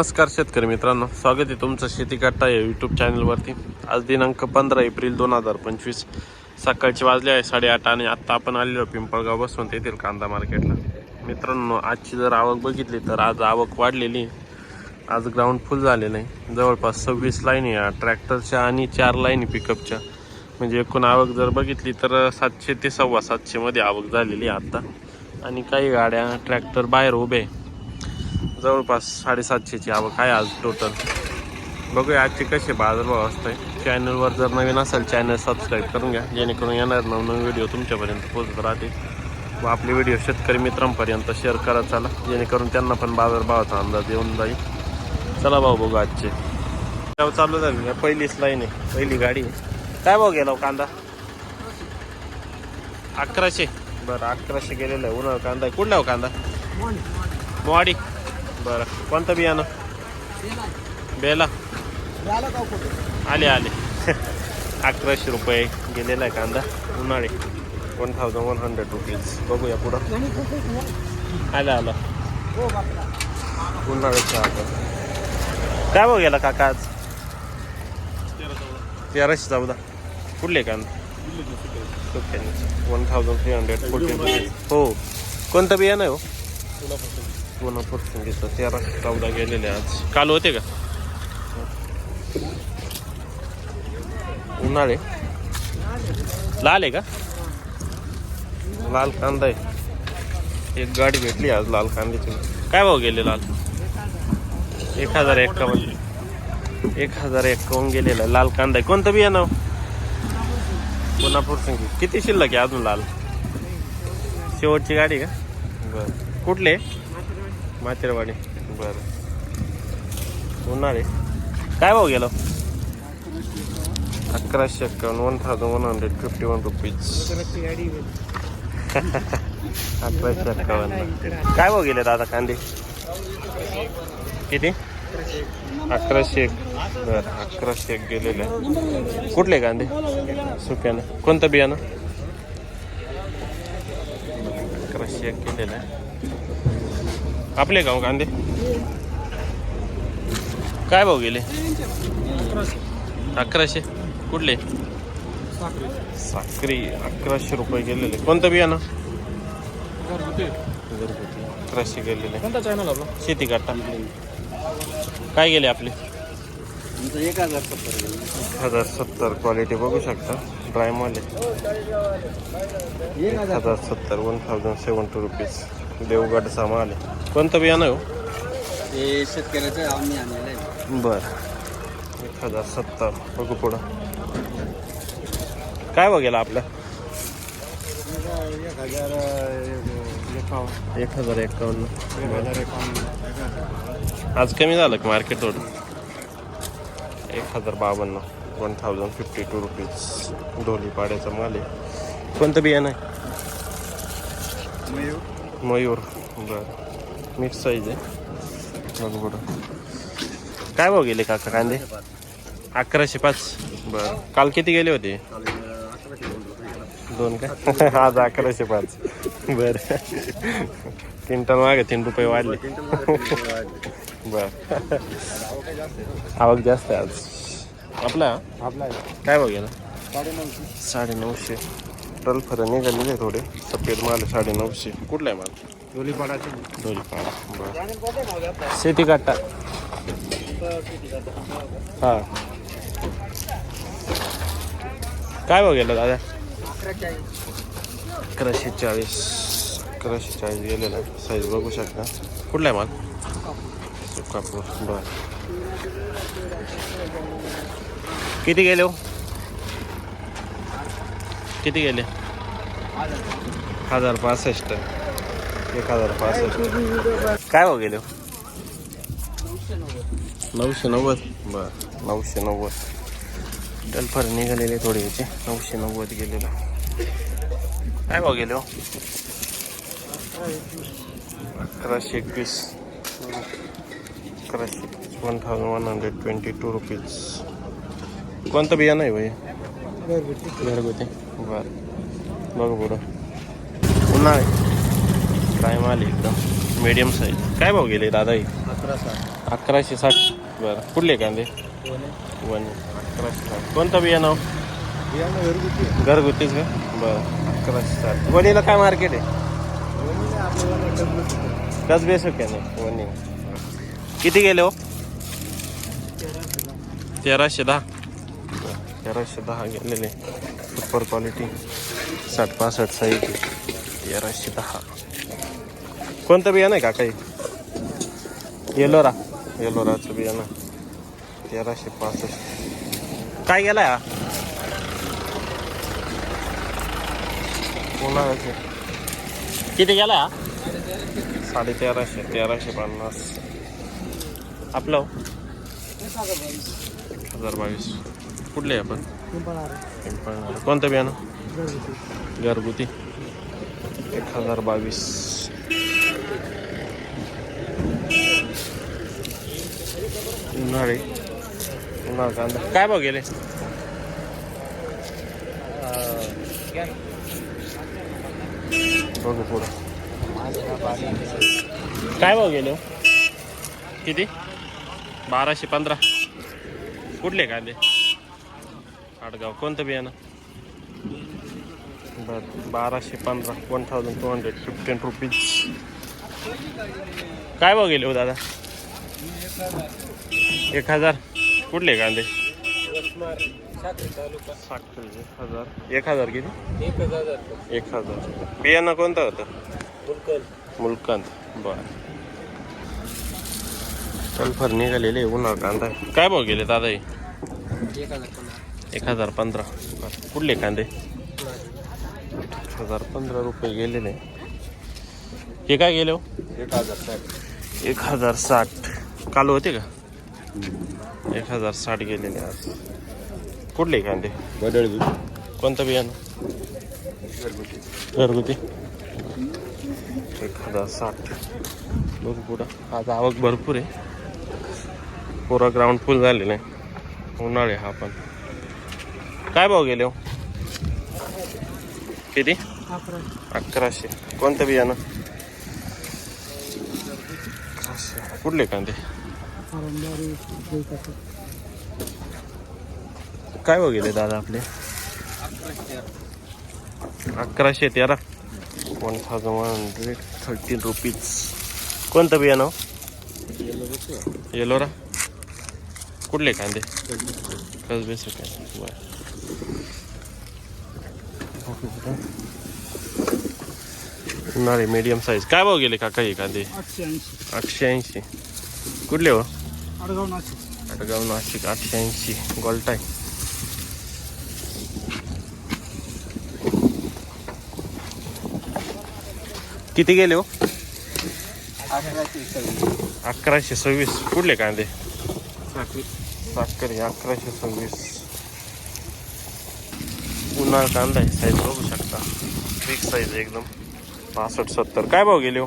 नमस्कार शेतकरी मित्रांनो स्वागत आहे तुमचं शेती काटा या यूट्यूब चॅनलवरती आज दिनांक पंधरा एप्रिल दोन हजार पंचवीस. सकाळचे वाजले आहे साडेआठ आणि आत्ता आपण आलेलो पिंपळगाव बसून येथील कांदा मार्केटला. मित्रांनो आजची जर आवक बघितली तर आज आवक वाढलेली आहे. आज ग्राउंड फुल झालेलं आहे. जवळपास सव्वीस लाईन आहे या ट्रॅक्टरच्या आणि चार लाईनी पिकअपच्या म्हणजे एकूण आवक जर बघितली तर सातशे ते सव्वा सातशेमध्ये आवक झालेली आहे आत्ता. आणि काही गाड्या ट्रॅक्टर बाहेर उभे आहे. जवळपास साडेसातशेची आवक आहे आज टोटल बघूया आजचे कसे बाजारभाव असतंय. चॅनलवर जर नवीन असेल चॅनल सबस्क्राईब करून घ्या. जेणेकरून येणार नवनवीन व्हिडिओ तुमच्यापर्यंत पोहोचत राहतील. व आपले व्हिडिओ शेतकरी मित्रांपर्यंत शेअर करत चला. जेणेकरून त्यांना पण बाजारभावाचा अंदाज येऊन जाईल. चला भाऊ बघू आजचे. तेव्हा चालू झाली पहिलीच लाईन आहे. पहिली गाडी आहे. काय भाऊ गेला हो कांदा? अकराशे. बरं अकराशे गेलेलं आहे. उन्हाळा कांदा कुठला हो कांदा? मोवाडी बरं. कोणतं बियाणं? बेला. आले आले. अकराशे रुपये गेलेला आहे कांदा. उन्हाळे. One thousand one hundred rupees बघूया पुढं. आलं आलं. उन्हाळ्याचं काय बघ गेला काका आज? तेराशे चौदा. कुठले कांदा? One thousand three hundred fourteen rupees हो. कोणतं बियाणं आहे हो? कोल्हापूर संगीत तेराशे चौदा गेलेले आज. काल होते का? उन्हाळे. लाल आहे का? लाल कांदा आहे. एक गाडी भेटली आज लाल कांद्याची. काय भाव गेले लाल? एक हजार एक्कावन्न एक हजार एक्कावन्न गेलेला. लाल कांदा आहे. कोणतं बियाणं कोल्हापूर संगीत किती शिल्लक आहे अजून लाल? शेवटची गाडी का? बरं. कुठले? माथेरवाडी. बरं. आहे. काय भाऊ गेलो? अकराशे एक्कावन्न one thousand one hundred fifty one rupees अकराशे एक्कावन्न. काय भाऊ गेले दादा कांदे? किती? अकराशे एक. बरं अकराशे एक गेलेले. कुठले कांदे? सुक्यानं. कोणतं बियाणं? अकराशे एक गेलेलं. आहे आपले गाव कांदे? काय भाव गेले? अकराशे. कुठले? साखरी. अकराशे रुपये गेलेले. कोणतं बियाणं? घरगुती अकराशे गेलेले. कोणता चॅनल आपला शेती काटा काय गेले आपले? एक हजार सत्तर हजार सत्तर क्वालिटी बघू शकता. ड्राय माल आहे. एक हजार. सत्तर वन थाउजंड सेवन्टी रुपीज देवगडचा माल आहे कोणतं बियाणं हो? हे शेतकऱ्याचं आम्ही आणलेलं आहे. बर. एक हजार सत्तर. बघू पुढं. काय बघेल आपलं? एक हजार एकावन्न. एक हजार एक्कावन्न एक हजार एकावन्न. आज कमी झालं की मार्केट थोडं एक हजार बावन्न. One thousand fifty two rupees ढोली पाड्याचा माल आहे. कोणतं बियाणं आहे? मयूर. मयूर. बरं. मिक्स साईज आहे. बघू पुढं. काय भाव गेले काका कांदे? अकराशे पाच. बरं. काल किती गेले होते? दोन रुपये दोन का? आज अकराशे पाच. बर. क्विंटल मागे तीन रुपये वाढले. बर. आवक जास्त आहे आज. आपला? आपला काय बघेल साडे नऊशे नऊशे टलफर निघालेले थोडे. सफेद माल साडे नऊशे कुठला आहे माल? डोलीपाडाचे डोलीपाडा बर. शेती काटा. हा. काय बघेल दादा? अकराशे चाळीस. अकराशे चाळीस गेलेला आहे. साईज बघू शकता. कुठला आहे माल? सुकापूर. बर. किती गेले हो? किती गेले? हजार पासष्ट. एक हजार पासष्ट. काय हो गेले नऊशे नव्वद. बर नऊशे नव्वद. डल्फर निघालेले थोडे याचे. नऊशे नव्वद गेलेलं. काय भाव गेले हो? अकराशे एकवीस. अकराशे one thousand one hundred twenty two rupees कोणतं बियाणं आहे भाई? घरगुती. बर. बघ पुढं. उन्हाळे काय आली एकदम. मीडियम साईज काय भाव गेले दादा अकरा साठ अकराशे साठ. बरं. कुठले कांदे? वन. अकराशे साठ. कोणतं बियाणं बियाणं घरगुती आहे. घरगुतीच का? बरं. अकराशे साठ. वणीला काय मार्केट आहे? वणी आपल्याला डबलच होतं. कस बेस का नाही वणी. किती गेले हो? तेराशे दहा. तेराशे दहा गेलेले. सुपर क्वालिटी साठ पासष्ट साईज तेराशे दहा. कोणतं बियाणं आहे का काही येलोरा येलोराचं बियाणं. तेराशे पासष्ट. काय गेला हा? उन्हाळ्याचे. किती गेला हा? साडे तेराशे तेराशे पन्नास. आपलं? एक हजार बावीस. कुठले आहे आपण? पिंपळणार कोणतं बियाणं घरगुती एक हजार बावीस उन्हाळे उन्हाळा कांदा काय भाव गेले बघू पुढं काय भाव गेले किती बाराशे पंधरा कुठले कांदे आडगाव कोणतं बियाणं? बर बाराशे पंधरा one thousand two hundred fifteen rupees काय भाव गेले हो दादा? एक हजार. कुठले कांदे? साखर एक हजार. एक हजार किती? एक हजार. बियाणं कोणतं होतं? मुलकंद. बर. फर निघालेले उन्हाळ कांदा. काय भाव गेले दादा हे? एक हजार पंधरा. कुठले कांदे? एक हजार पंधरा रुपये गेलेले. हे काय गेले हो? एक हजार साठ. एक हजार साठ काल होते का? एक हजार साठ गेलेले आज. कुठले कांदे? बदल कोणतं बियाणं? घरगुती. घरगुती एक हजार साठ. बघू पुढं. आज आवक भरपूर आहे. पुरा ग्राउंड फुल झालेलं आहे. उन्हाळे हा पण. काय भाव गेले हो? किती? अकराशे. कोणतं बियाणं? अकराशे. कुठले कांदे? काय भाव गेले दादा आपले? अकराशे तेरा. One thousand one hundred thirteen rupees कोणतं बियाणं हो? येलोरा कुठले कांदे? कसबेस काय बर. उन्हाळे मीडियम साईज काय भाव गेले काका हे कांदे? आठशे ऐंशी. आठशे ऐंशी कुठले हो? आडगाव नाशिक आटगाव नाशिक आठशे ऐंशी. गोल्टाय किती गेले हो? अकराशे सव्वीस. कुठले कांदे? साखरी. साखर अकराशे सव्वीस. उन्हाळा कांदा आहे. साईज बघू शकता. बिग साईज एकदम. पासष्ट सत्तर. काय भाव गेले हो?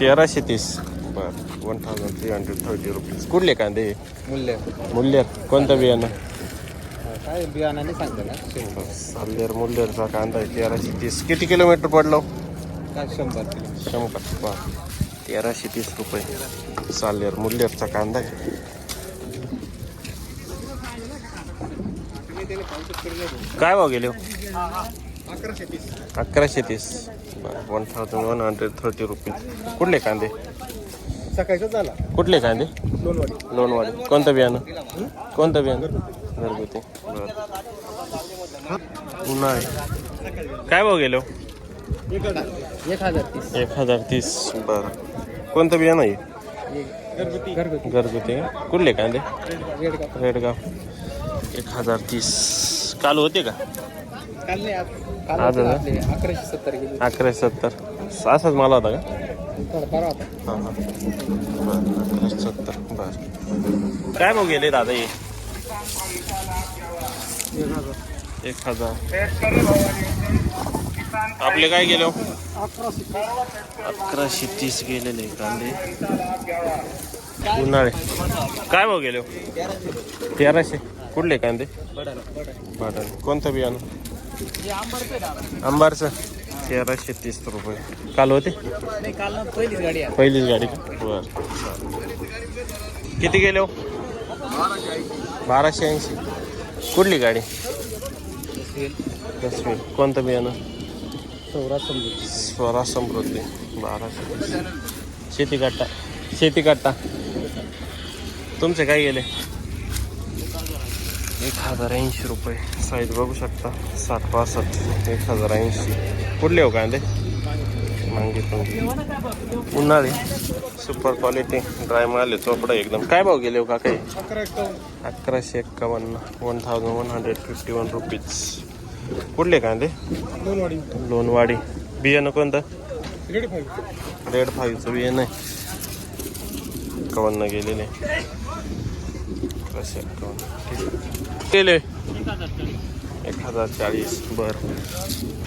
तेराशे तीस. बर. One thousand three hundred thirty rupees कुठले कांदे हे? मूल्य मूल्य कोणतं बियाणं? काय बियाणाने सांगतो ना साल्लेर मुल्लेरचा कांदा आहे. तेराशे तीस. किती किलोमीटर पडलो काय शंभर किलो. शंभर. बा तेराशे तीस रुपये. साल्लेर मुल्लेरचा कांदा आहे. काय भाव गेले हो? अकराशे तीस. One thousand one hundred thirty rupees कुठले कांदे? सकाळचा झाला. कुठले कांदे? लोणवाडी. लोणवाडी. कोणतं बियाणं? कोणतं बियाणं? घरगुती. बरं. उन्हाळे. काय भाव गेलो एक हजार तीस एक हजार तीस. बरं. कोणतं बियाणं आहे घरगुती. घरगुती? कुठले कांदे? रेडगाव. एक हजार तीस. काल होते का? काल नाही आज काल आज होते ना? आपले अकराशे सत्तर गेले सत्तर. असाच मला होता का? थोडा परवा होता. हाँ हाँ. बरं अकरा सत्तर. बरं. काय गेले दादा हे? एक हज़ार. आपले काय गेले हो? अकराशे अकराशे तीस गेलेले कांदे. उन्हाळे. काय भाव गेले हो? तेराशे. कुठले कांदे? भाटण कोणतं बियाणं आंबारचं. तेराशे तीस रुपये. काल होते? पहिलीच गाडी पहिलीच गाडी बर. किती गेले हो? बाराशे ऐंशी. कुठली गाडी? दसवी कोणतं बियाणं स्वरा समृद्धी. बाराशे शेती कट्टा शेती कट्टा तुमचे काय गेले? एक हजार ऐंशी रुपये. साईज बघू शकता. साठ पासष्ट. एक हजार ऐंशी. कुठले हो कांदे? मांगे पण. उन्हाळी. सुपर क्वालिटी ड्राय माल आहे एकदम. काय भाव गेले हो का काही अकराशे एक्कावन्न. One thousand one hundred fifty one rupees कुठले कांदे? लोणवाडी. बियाणं कोणतं? रेड फाईव्हचं बियाणं आहे एक्कावन्न गेलेले. अकराशे एक्कावन्न. ठीक आहे. गेले एक हजार चाळीस बरं.